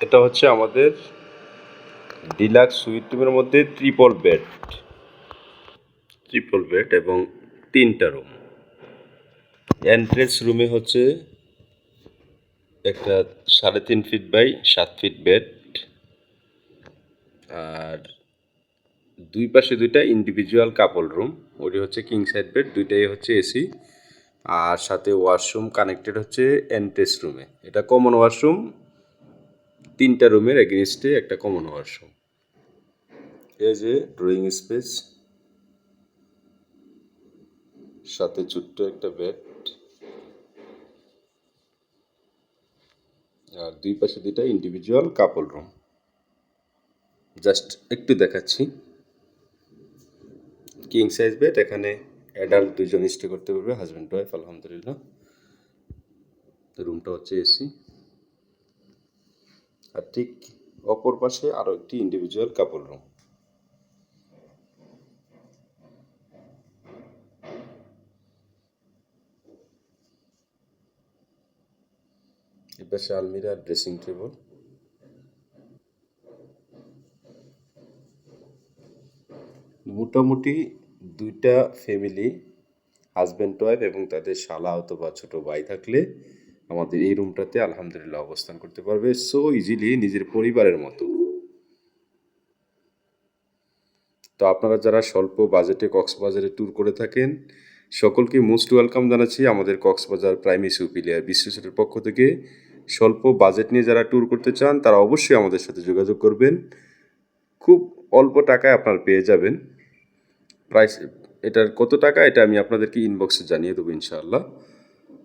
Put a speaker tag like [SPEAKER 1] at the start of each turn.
[SPEAKER 1] এটা হচ্ছে আমাদের ডিলাক্স সুইট রুমের মধ্যে ট্রিপল বেড। ট্রিপল বেড এবং তিনটা রুম। এন্ট্রেন্স রুমে হচ্ছে একটা সাড়ে তিন ফিট বাই সাত ফিট বেড আর দুই পাশে দুইটা ইন্ডিভিজুয়াল কাপল রুম ওটি হচ্ছে কিং সাইড বেড দুইটাই হচ্ছে এসি আর সাথে ওয়াশরুম কানেক্টেড হচ্ছে এন্ট্রেন্স রুমে এটা কমন ওয়াশরুম তিনটা রুমের এগেনস্টে একটা কমন ওয়াশরুম এই যে ড্রয়িং স্পেস সাথে ছোট্ট একটা বেড আর দুই পাশে দুইটা ইন্ডিভিজুয়াল কাপল রুম জাস্ট একটু দেখাচ্ছি। কিং সাইজ বেড এখানে অ্যাডাল্ট দুজন স্টে করতে পারবে হাজব্যান্ড ওয়াইফ আলহামদুলিল্লাহ। রুমটা হচ্ছে এসি আর ঠিক অপর পাশে আরও একটি ইন্ডিভিজুয়াল কাপল রুম এ পাশে আলমিরা ড্রেসিং টেবিল মোটামুটি দুইটা ফ্যামিলি হাজব্যান্ড ওয়াইফ এবং তাদের শালা অথবা ছোট ভাই থাকলে আমাদের এই রুমটাতে আলহামদুলিল্লাহ অবস্থান করতে পারবে। সো ইজিলি নিজের পরিবারের মতো। তো আপনারা যারা স্বল্প বাজেটে কক্সবাজারে ট্যুর করে থাকেন, সকলকে মোস্ট ওয়েলকাম জানাচ্ছি আমাদের কক্সবাজার প্রাইমি সুপিলিয়ার বিশ্লেষণের পক্ষ থেকে। স্বল্প বাজেট নিয়ে যারা ট্যুর করতে চান, তারা অবশ্যই আমাদের সাথে যোগাযোগ করবেন। খুব অল্প টাকায় আপনারা পেয়ে যাবেন। প্রাইস এটার কত টাকা, এটা আমি আপনাদেরকে ইনবক্সে জানিয়ে দেবো ইনশাআল্লাহ।